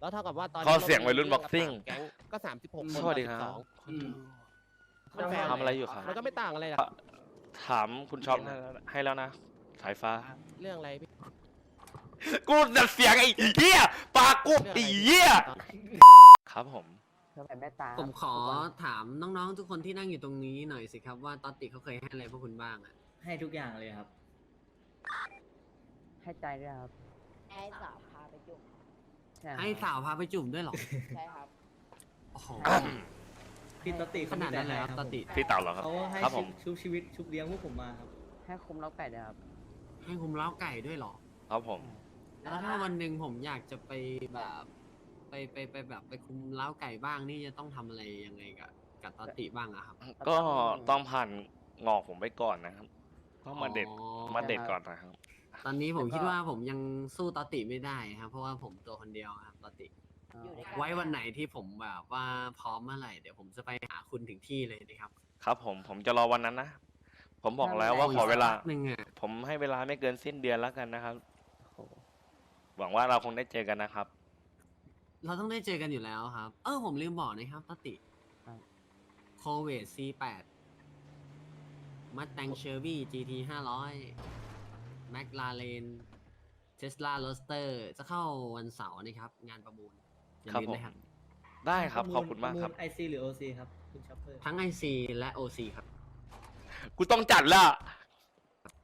แล้วเท่ากับว่าตอนข้อนี้เสียงวัยรุ่นรา boxing แก๊งก็สามสิบหกคนสวัสดีครับ ต่อ12 อืม มันแฟร์ทำอะไรอยู่ครับ มันก็ไม่ต่างอะไรหรอกถามคุณช็อปให้แล้วนะ สายฟ้า เรื่องอะไรพี่กูดัดเสียงไอ้เหี้ยปากกูไอ้เหี้ยครับผมเพื่อเป็นแม่ตาผมขอถามน้องๆ ทุกคนที่นั่งอยู่ตรงนี้หน่อยสิครับว่าตอตติเขาเคยให้อะไรพวกคุณบ้างอะให้ทุกอย่างเลยครับ ให้ใจด้วยครับให้สาวพาไปจุ่ม ใช่ครับให้สาวพาไปจุ่มด้วยเหรอใช่ครับ โอ้โหพี่ตติขนาดนั้นเลยครับตอตติพี่เต่าเหรอครับ เขาให้ครับผม ชุบชีวิตชุบเลี้ยงพวกผมมาครับ ให้คุมเล้าไก่ด้วยครับ ให้คุมเล้าไก่ด้วยเหรอ ครับผม แล้วถ้าวันหนึ่งผมอยากจะไปแบบ ไปไปไปแบบไปคุมเล้าไก่บ้างนี่จะต้องทำอะไรยังไงกับกับตอตติบ้างอะครับก็ต้องผ่านงอกผมไปก่อนนะครับ ต้องมาเด็ด อ๋อมาเด็ดก่อนนะครับ ตอนนี้ผมคิดว่าผมยังสู้ตอตติไม่ได้ครับ เพราะว่าผมตัวคนเดียวครับตอตติอยู่ด้วยกันไว้วันไหนที่ผมแบบว่าพร้อมเมื่อไหร่เดี๋ยวผมจะไปหาคุณถึงที่เลยนะครับครับผมผมจะรอวันนั้นนะ ผมบอกแล้วว่าขอเวลาหนึ่งอะผมให้เวลาไม่เกินสิ้นเดือนแล้วกันนะครับหวังว่าเราคงได้เจอกันนะครับ เราต้องได้เจอกันอยู่แล้วครับ เออผมลืมบอกนะครับตอตติครับ โคเวต C8 มัตแตงเชอร์บี้ GT 500แมคลาเรนเทสลาโรสเตอร์จะเข้าวันเสาร์นะครับ งานประมูลอย่าครับลืมผมนะครับ ได้ครับ ขอบคุณมากครับ ไอซีหรือโอซีครับคุณช็อปเปอร์ทั้ง IC และ OC ครับ กูต้องจัดละ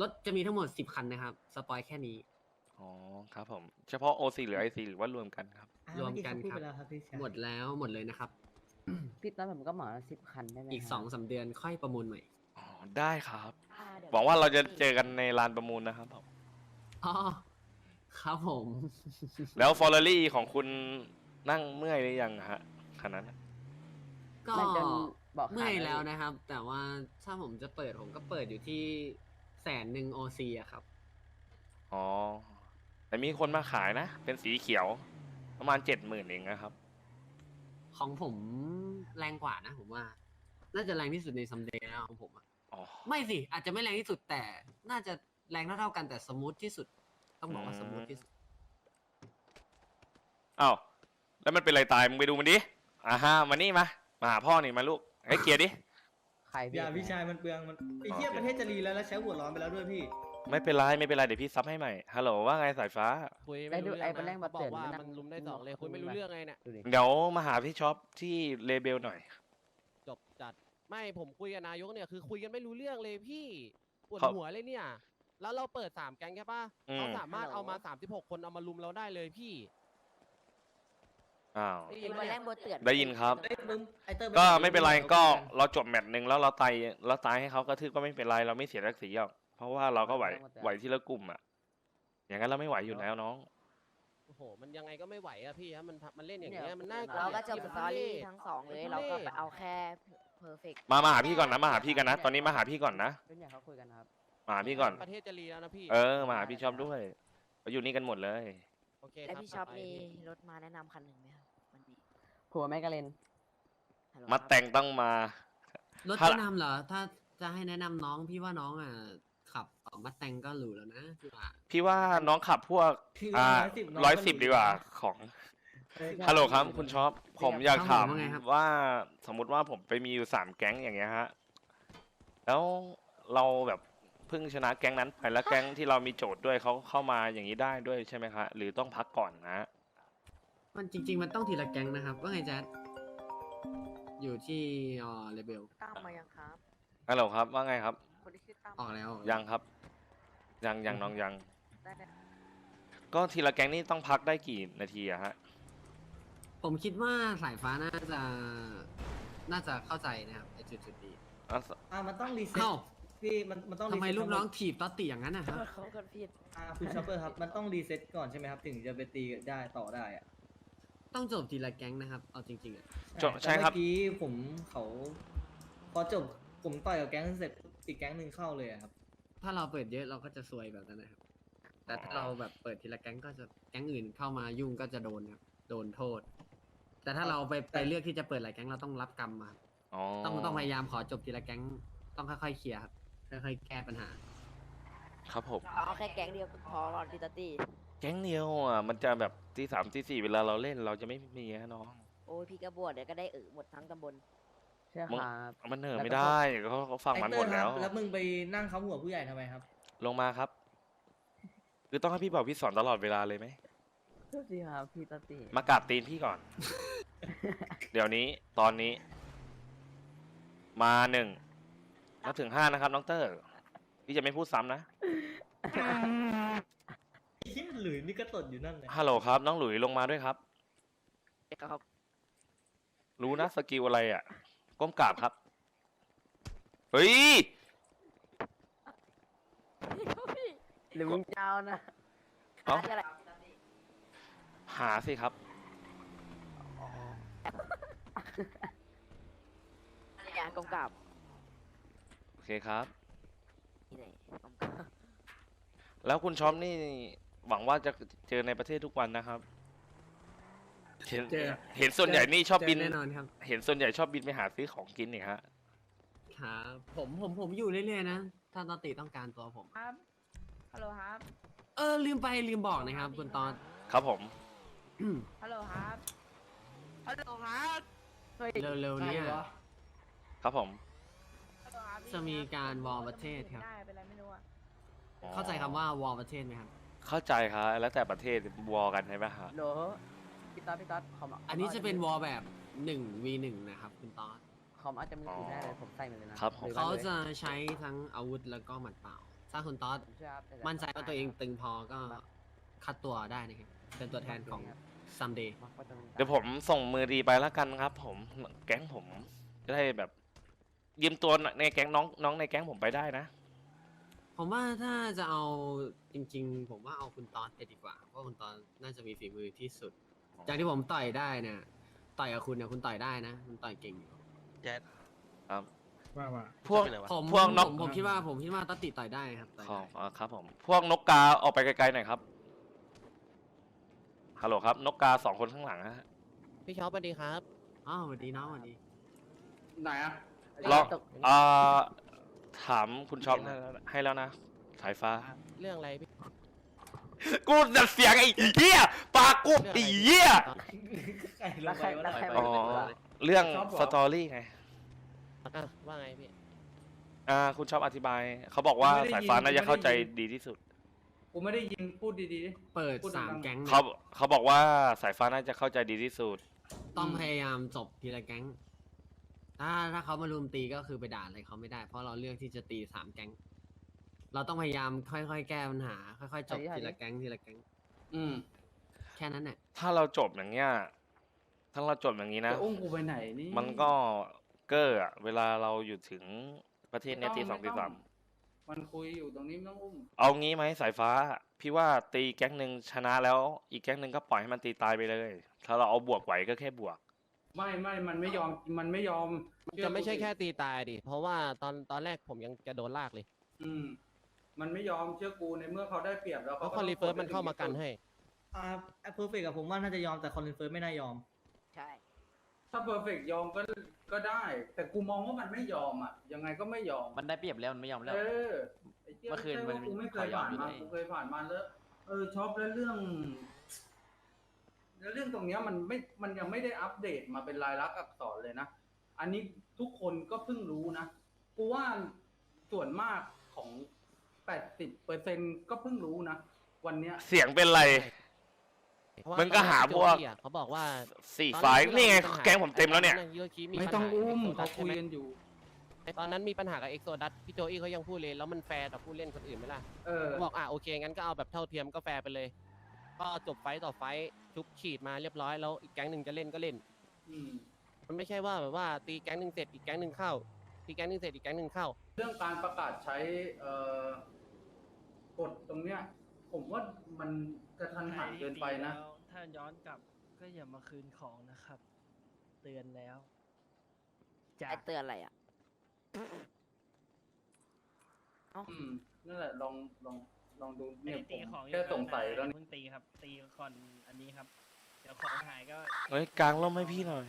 รถจะมีทั้งหมด 10 คันนะครับ สปอยแค่นี้ อ๋อครับผม เฉพาะ OC หรือ IC หรือว่ารวมกันครับอ่ารวมกันเอครับพูดไปแล้วครับพี่ชายหมดแล้วหมดเลยนะครับ พี่ต้นผมก็เหมาสิบคันได้ไหมอีกครับสองสามเดือนค่อยประมูลใหม่ อ๋อได้ครับอ่าเดี๋ย หวังว่าเราจะเจอกันในลานประมูลนะครับผมอ๋อครับผมแล้วฟอร์รารี่ของคุณนั่งเมื่อยหรือยังฮะคันนั้นน่ะก็ไม่จนบอกเมื่อยขายแล้วนะครับ แต่ว่าถ้าผมจะเปิดผมก็เปิดอยู่ที่แสนหนึ่งโอซีอะครับ อ๋อ แต่มีคนมาขายนะ เป็นสีเขียว ประมาณเจ็ดหมื่นเองนะครับ ของผมแรงกว่านะผมว่า น่าจะแรงที่สุดในซัมเดย์แล้วของผมอะ อ๋อไม่สิ อาจจะไม่แรงที่สุดแต่ น่าจะแรงเท่าๆกันแต่สมูทที่สุด ต้องบอกว่าอืมสมูทที่สุดอ้าวแล้วมันเป็นอะไรตายมึงไปดูมันดิอ่าฮะมานี่มามาหาพ่อนี่มาลูกให้เคลียร์ดิ ใครอย่าพี่ชายมันเปลืองมันไอ้เหี้ยโอเคประเทศจะรีแล้วแล้วใช้หัวร้อนไปแล้วด้วยพี่ ไม่เป็นไรไม่เป็นไรเดี๋ยวพี่ซับให้ใหม่ฮัลโหลว่าไงสายฟ้าคุยได้ไม่ดูรู้ไอ้เรื่องเป็นแรงนะบัเขาตบเตออกร์ว่านั่งมันลุมได้สองเลยคุยไม่รู้เรื่องไงเนี่ยดูดิเดี๋ยวมาหาพี่ช็อปที่เลเบลหน่อยจบจัด ไม่ผมคุยกับนายกเนี่ยคือคุยกันไม่รู้เรื่องเลยพี่ปวดครับหัวเลยเนี่ย แล้วเราเปิดสามแก๊งใช่ปะอืม เขาสามารถเอามาสามสิบหกคนเอามาลุมเราได้เลยพี่ อ้าว ได้เห็ยินนไหมวันแรเนี่ยกโบเตือนได้ยินครับ เอ้ยมึงไอเตอร์ก็ไม่เป็นไรก็เราจบแมตช์หนึ่งแล้วเราตายเราตายให้เขากระทืบก็ไม่เป็นไรเราไม่เสียศักดิ์ศรีหรอกเพราะว่าเราก็ไหวไหวที่ละกลุ่มอะ อย่างนั้นเราไม่ไหวอยู่แล้วน้อง โอ้โห มันยังไงก็ไม่ไหวอะพี่ฮะมันทำมันเล่นอย่างเงี้ยมันน่ากลัวเราก็จบสมันตอรี่ทุเล่ทั้งสองเลย เราก็ไปเอาแค่ เพอร์เฟกมามาหาพี่ก่อนนะมาหาพี่กันนะตอนนี้มาหาพี่ก่อนนะรุ่นใหญ่เขาคุยกันนะครับมาหาพี่ก่อน ประเทศจะรีแล้วนะพี่ เออมาหาพี่ชอบด้วยเราอยู่นี่กันหมดเลย โอเคแล้วครับพี่ชอบไปมีพี่รถมาแนะนำคันหนึ่งไหมครับวันนี้ผัวแม่กะเลนฮัลโหลมาครับแต่งต้องมา รถถ้า แนะนำเหรอ ถ้าจะให้แนะนำน้องพี่ว่าน้องอะขับออกมาแต่งก็หรูแล้วนะพี่ว่าพี่ว่าน้องขับพวกพี่อ่าน้งร้อยก็สิบดีกว่าของเอ้ย ฮัลโหลครับ คุณช็อปผมอยากถามว่าไงครับว่าสมมุติว่าผมไปมีอยู่สามแก๊งอย่างเงี้ยฮะแล้วเราแบบเพิ่งชนะแก๊งนั้นไปแล้วแก๊งที่เรามีโจทย์ด้วยเขาเข้ามาอย่างนี้ได้ด้วยใช่ไหมคะหรือต้องพักก่อนนะ มันจริง ๆ มันต้องทีละแก๊งนะครับว่าไงแจ๊ดอยู่ที่ออเลเบลตั้มมายังครับฮัลโหลครับว่าไงครับคนที่ชื่อตั้มออกแล้วยังครับ ยังยังน้องยัง ได้ไหมก็ทีละแก๊งนี่ต้องพักได้กี่นาทีอะฮะ ผมคิดว่าสายฟ้าน่าจะน่าจะเข้าใจนะครับไอจุดจุดๆนี้อะอ่ามันต้องรีเซ็ตเอ้าพี่มันมันต้องทำไมรีเซ็ตลูกน้องทั้หดถีบต๊อตติอย่างนั้นนะครับ เขากันผิด อ่าคุณช็อปเปอร์ครับมันต้องรีเซ็ตก่อนใช่ไหมครับถึงจะไปตีได้ต่อได้อะต้องจบทีละแก๊งนะครับ เอาจริงๆอะ จบใช่ครับแต่เมื่อกี้ผมเขาพอจบผมต่อยกับแก๊งเสร็จอีกแก๊งหนึ่งเข้าเลยอะครับ ถ้าเราเปิดเยอะเราก็จะซวยแบบนั้นนะครับ แต่ถ้าเราแบบเปิดทีละแก๊งก็จะแก๊งอื่นเข้ามายุ่งก็จะโดนครับ โดนโทษ แต่ถ้าเราไปไปเลือกที่จะเปิดหลายแก๊งเราต้องรับกรรมมาครับอ๋อต้องต้องพยายามขอจบทีละแก๊งต้องค่อยๆเคลียร์ครับค่อยๆแก้ปัญหา ครับผม เอาแค่แก๊งเดียวก็พอก่อนพี่ตตตี้แก๊งเดียวอะมันจะแบบที่สามที่สี่เวลาเราเล่นเราจะไม่มีนะน้อง โอ้ยพี่กระบวดเดี๋ยวก็ได้เออหมดทั้งตำบลเชื่อมึงครับ มันเหนื่อยแล้วก็ไม่ได้เขาเขาฟังมันหมดไอ้เตอร์แล้วครับแล้วมึงไปนั่งค้ำหัวผู้ใหญ่ทำไมครับ ลงมาครับ คือต้องให้พี่บอกพี่สอนตลอดเวลาเลยไหมโทษทีครับพี่ตติ มากราบตีนพี่ก่อน เดี๋ยวนี้ตอนนี้ มาหนึ่งนับถึงห้านะครับ น้องเตอร์พี่จะไม่พูดซ้ำนะเฮียหลุยนี่ก็ตดอยู่นั่นเลยฮัลโหลครับ น้องหลุยลงมาด้วยครับ ครับรู้นะสกิลอะไรอะ ก้มกราบครับ เฮ้ย หรือมึงเจ้านะเอ้าที่อะไร หาสิครับ เนี่ยกำกับโอเคครับที่ไหนกำกับแล้วคุณช็อปนี่หวังว่าจะเจอในประเทศทุกวันนะครับ เห็นเจอ เห็นส่วนใหญ่นี่ชอบบิน เจแน่นอนครับเห็นส่วนใหญ่ชอบบินไปหาซื้อของกินเนี่ยฮะ ครับผมผมผมอยู่เรื่อยๆนะถ้าตอนติต้องการตัวผม ครับ ฮัลโหลครับ เออลืมไปลืมบอกนะครับคุณตอน ครับผม ฮัลโหลครับ ฮัลโหลครับเฮ้ยเร็วๆเนี่ยครับผมฮัลโหลครับจะมีการวอลประเทศครับ ได้เป็นไรไม่รู้อะเข้าใจคำว่าวอลประเทศไหมครับ เข้าใจครับแล้วแต่ประเทศวอลกันใช่ไหมฮะโหลพี่ต๊อดพี่ต๊อดคอมอันนี้จะเป็นวอลแบบ1 v 1นะครับคุณตอนคอมอาจจะมือถือได้เลยผมใส่มาเลยนะครับผมหรือว่เขาลยจะใช้ทั้งอาวุธแล้วก็หมัดเปล่า ถ้าคุณตอสผมเชื่อครับแต่มั่นใจว่าตัวเองตึงพอก็คัดตัวได้นะครับเป็นตัวแทนของ ซัมเดย์มักว่าจะมีเดี๋ยวผมส่งมือดีไปแล้วกันครับ ผมแก๊งผมจะได้แบบยืมตัวในแก๊งน้องน้องในแก๊งผมไปได้นะ ผมว่าถ้าจะเอาจริง ๆ ผมว่าเอาคุณตอสไปดีกว่าเพราะคุณตอสน่าจะมีฝีมือที่สุด จากที่ผมต่อยได้เนี่ยต่อยกับคุณเนี่ยคุณต่อยได้นะคุณต่อยเก่งอยู่ครับว่าว่าพวกผมพวกนกผมผมคิดว่าผมคิดว่าตอสติต่อยได้ครับต่อยขอได้อ๋อครับผม พวกนกกาออกไปไกลๆหน่อยครับ ฮัลโหลครับนกกาสองคนข้างหลังฮะ พี่ช็อปสวัสดีครับ อ้าวสวัสดีน้องสวัสดีไหนอะลองตกอ่าถามคุณช็อปให้แล้วให้แล้วนะ สายฟ้า เรื่องอะไรพี่ กูดัดเสียงไอ้เหี้ยปากกูเรื่องไอ้อะไรเหี้ยใครลแล้วงใคไปรวะแล้วใครอ๋อมาเป็นตัวเรื่องชอบเหรอสตอรี่ไงอะว่าไงพี่ อ่า คุณชอบอธิบาย เขาบอกว่าไม่ได้สายฟ้ายินน่าจะเข้าใจไม่ได้ยินดีที่สุด กูไม่ได้ยินพูดดีๆดิ เปิดพูดดัสางมๆ แก๊งเขาเขาบอกว่าสายฟ้าน่าจะเข้าใจดีที่สุด ต้องพยายามจบทีละแก๊ง ถ้าถ้าเขามารุมตีก็คือไปด่าอะไรเขาไม่ได้ เพราะเราเลือกที่จะตีสามแก๊ง เราต้องพยายามค่อยๆแก้ปัญหา ค่อยๆจบทีละแก๊งทีละแก๊งอืมแค่นั้นแหละ ถ้าเราจบอย่างเงี้ยถ้าเราจบอย่างนี้นะ จะอุ้มกูไปไหนนี่ มันก็เกอร์อะเวลาเราอยู่ถึงประเทศเนี้ยไม่ตีต้องสองตีไม่ต้สาองม มันคุยอยู่ตรงนี้ไม่ต้องอุ้ม เอางี้ไหมสายฟ้า พี่ว่าตีแก๊งหนึ่งชนะแล้ว อีกแก๊งหนึ่งก็ปล่อยให้มันตีตายไปเลย ถ้าเราเอาบวกไหวก็แค่บวก ไม่ไม่ มันไม่ยอม มันไม่ยอมมันจะไม่ใช่แค่ตีตายดิ เพราะว่าตอนตอนแรกผมยังจะโดนลากเลย อืม มันไม่ยอมเชื่อกูในเมื่อเขาได้เปรียบแล้วเพราะก็คอต้นงรีเฟิร์สกดมันเข้ามากันให้ อ่าเพอร์เฟกต์กับผมว่าน่าจะยอมแต่คอนเฟอร์ไม่น่ายอมใช่ ถ้าเพอร์เฟกยอมก็ก็ได้ แต่กูมองว่ามันไม่ยอมอะ ยังไงก็ไม่ยอม มันได้เปรียบแล้วมันไม่ยอมแล้ว เออไอ้เหี้ยเมื่อคืนไใช่ว่ามันกูไม่เคยขอยอมผ่านอยู่มาเลยกูเคยผ่านมาแล้ว เออชอบแล้วเรื่อง แล้วเรื่องตรงเนี้ยมันไม่มันยังไม่ได้อัปเดตมาเป็นลายลักษณ์อักษรเลยนะ อันนี้ทุกคนก็เพิ่งรู้นะ กูว่าส่วนมากของแปดสิบเปอร์เซ็นก็เพิ่งรู้นะ วันเนี้ย เสียงเป็นไร เพราะว่ามึงก็หาตอนแรพวกโจอี้อะเขาบอกว่าสี่ตอฝ่ายที่นี่ไงราปัญหาแก๊งผมเต็มแล้วเนี่ยตอฮิโรชิไม่ต้องปัญหาอุ้มกับ เขา Exodus คุยใช่ไหมกันอยู่ ตอนนั้นมีปัญหากับเอ็กโซดัสพี่โจอี้เขายังพูดเลยแล้วมันแฟร์ต่อผู้เล่นคนอื่นไหมล่ะ เออ บอกอะโอเคงั้นก็เอาแบบเท่าเทียมก็แฟร์ไปเลย ก็จบไฟต์ต่อไฟต์ชุบขีดมาเรียบร้อยแล้วอีกแก๊งหนึ่งจะเล่นก็เล่น อืม มันไม่ใช่ว่าแบบว่าตีแก๊งหนึ่งเสร็จอีกแก๊งหนึ่งเข้าตีแก๊งหนึ่งเสร็จอีกแก๊งหนึ่งเข้า เรื่องการประกาศใช้เอ่อกฎตรงเนี้ย ผมว่ามันกระทันหันเกินไปนะ ถ้าย้อนกลับก็อย่ามาคืนของนะครับ เตือนแล้วจ้ะไอเตือนอะไรอะอืมนั่นแหละลองลองลองดูไม่เนี่ยได้ผตีมของอยู่แค่สงสัยแล้วนะนี่เพิ่งตีครับ ตีก่อนอันนี้ครับ เดี๋ยวของหายก็เฮ้ยกลางร่มให้พี่หน่อย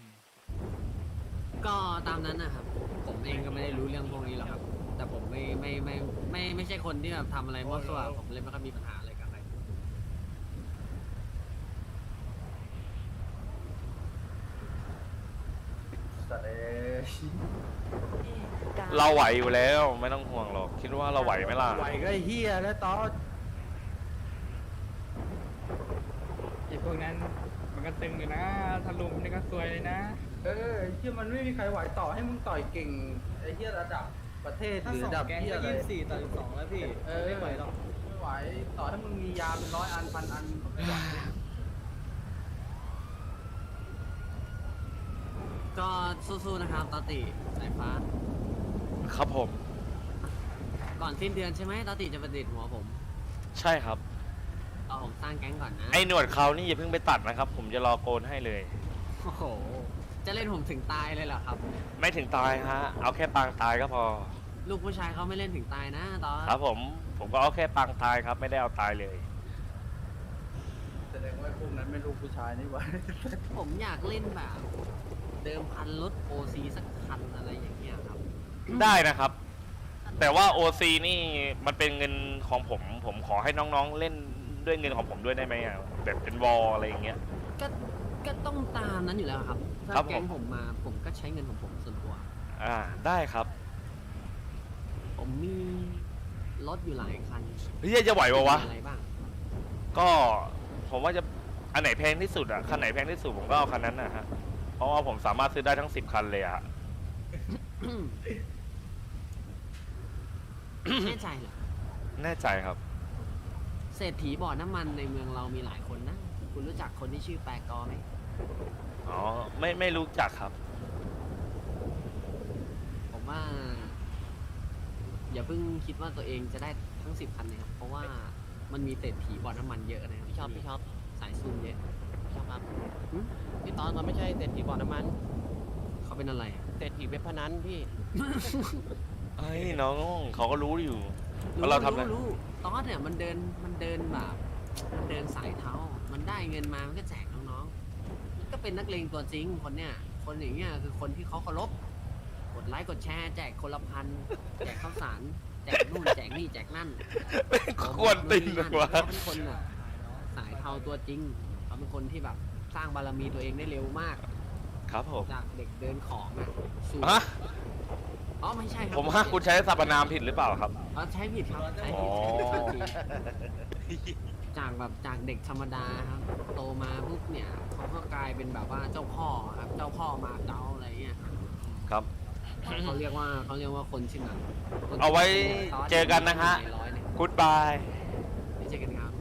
ก็ตามนั้นนะครับ ผมเองก็ไม่ได้รู้เรื่องพวกนี้หรอกครับ แต่ผมไม่ไม่ไม่ไม่ไม่ไม่ใช่คนที่แบบทำอะไรมั่วซั่วผมเลยไม่ค่อยมีปัญหาอะไรกับใคร สัตว์ เอ้ยเราไหวอยู่แล้วไม่ต้องห่วงหรอก คิดว่าเราไหวไหมล่ะไหวก็เฮียแล้วตอนไอ้พวกนั้น มันก็ตึงอยู่นะถ้าลุมนี่ก็ซวยเลยนะเออไอ้เฮียมันไม่มีใครไหวต่อให้มึงต่อยเก่งไอ้เฮียระดับประเทศถ้าหรือสองระดับแก๊งเฮียก็อะไรยี่สิบสี่ต่อสิบสองแล้วพี่เออไม่ไหวหรอกไม่ไหวต่อให้มึงมียาเป็นร้อยอันพันอันก็ไม่ไหว ก็สู้ๆนะครับตอติสายฟ้า ครับผม ก่อนสิ้นเดือนใช่ไหมตอติจะประดิษฐ์หัวผมใช่ครับ เอาผมสร้างแก๊งก่อนนะไอ้หนวดเขานี่อย่าเพิ่งไปตัดนะครับ ผมจะรอโกนให้เลย โอ้โห จะเล่นผมถึงตายเลยเหรอครับ ไม่ถึงตายฮะ เอาแค่ปางตายก็พอ ลูกผู้ชายเขาไม่เล่นถึงตายนะตอนครับผม ผมก็เอาแค่ปางตายครับ ไม่ได้เอาตายเลย แสดงว่าพวกนั้นไม่ลูกผู้ชายนี่หว่าผมอยากเล่นแบบ เดิมพันรถโอซีสักคันอะไรอย่างเงี้ยครับ ได้นะครับ แต่ว่า OC นี่มันเป็นเงินของผม ผมขอให้น้องๆเล่นด้วยเงินของผมด้วยได้ไหมอะแบบเป็นวอลอะไรอย่างเงี้ย ก็ก็ต้องตามนั้นอยู่แล้วครับครัถ้าบผม แก๊งผมมาผมก็ใช้เงินของผมส่วนตัว อ่าได้ครับผมมีรถอยู่หลายคันเฮ้ยจะไหวปะวะ มีอะไรบ้าง ก็ผมว่าจะอันไหนแพงที่สุดอะคันไหนแพงที่สุดผมก็เอาคันนั้นนะฮะ เพราะว่าผมสามารถซื้อได้ทั้งสิบคันเลยอะแน่ใจเหรอ แน่ใจครับ เศรษฐีบ่อน้ำมันในเมืองเรามีหลายคนนะ คุณรู้จักคนที่ชื่อแปรกอไหม อ๋อ ไม่ไม่รู้จักครับ ผมว่า อย่าเพิ่งคิดว่าตัวเองจะได้ทั้งสิบคันนะครับ เพราะว่ามันมีเศรษฐีบ่อน้ำมันเยอะนะครับพี่ชอบพี่ชอบสายซูมเยอะพี่ชอบ ครับหึพี่ตอนมันไม่ใช่เศรษฐีบ่อน้ำมันเขาเป็นอะไรอะเศรษฐีเว็บพนันพี่ไอ้ยน้องเขาก็รู้อยู่แล้วเราทำอะไรรู้ตอนเนี่ยมันเดินมันเดินแบบมันเดินสายเท้า มันได้เงินมามันก็แจกน้องๆมันก็เป็นนักเลงตัวจริงคนเนี่ย คนอย่างเงี้ยคือคนที่เขาเคารพกดไลค์กดแชร์แจกคนละพันแจกข้าวสารแจกนู่นแจกนี่แจกนั่นควรติงวะ เขาเป็นคนแบบสายเทาตัวจริง เขาเป็นคนที่แบบสร้างบารมีตัวเองได้เร็วมาก ครับผม จากเด็กเดินของอะสู่ฮะ อ๋อไม่ใช่ครับผมฮะคุณใช้สรรพนามผิดหรือเปล่าครับ อ๋อใช้ผิดครับใช้อ๋อผิดใช้ผิดจริงจากแบบจากเด็กธรรมดาครับ โตมาปุ๊บเนี่ยเขาก็กลายเป็นแบบว่าเจ้าพ่อครับ เจ้าพ่อมาเก๊าอะไรเงี้ยครับ เขาเรียกว่าเขาเรียกว่าคนชื่อหนังคนเอาไว้ตเจอกันนะฮะร้อยเนี่ยกูดบาย ไม่เจอกันครับ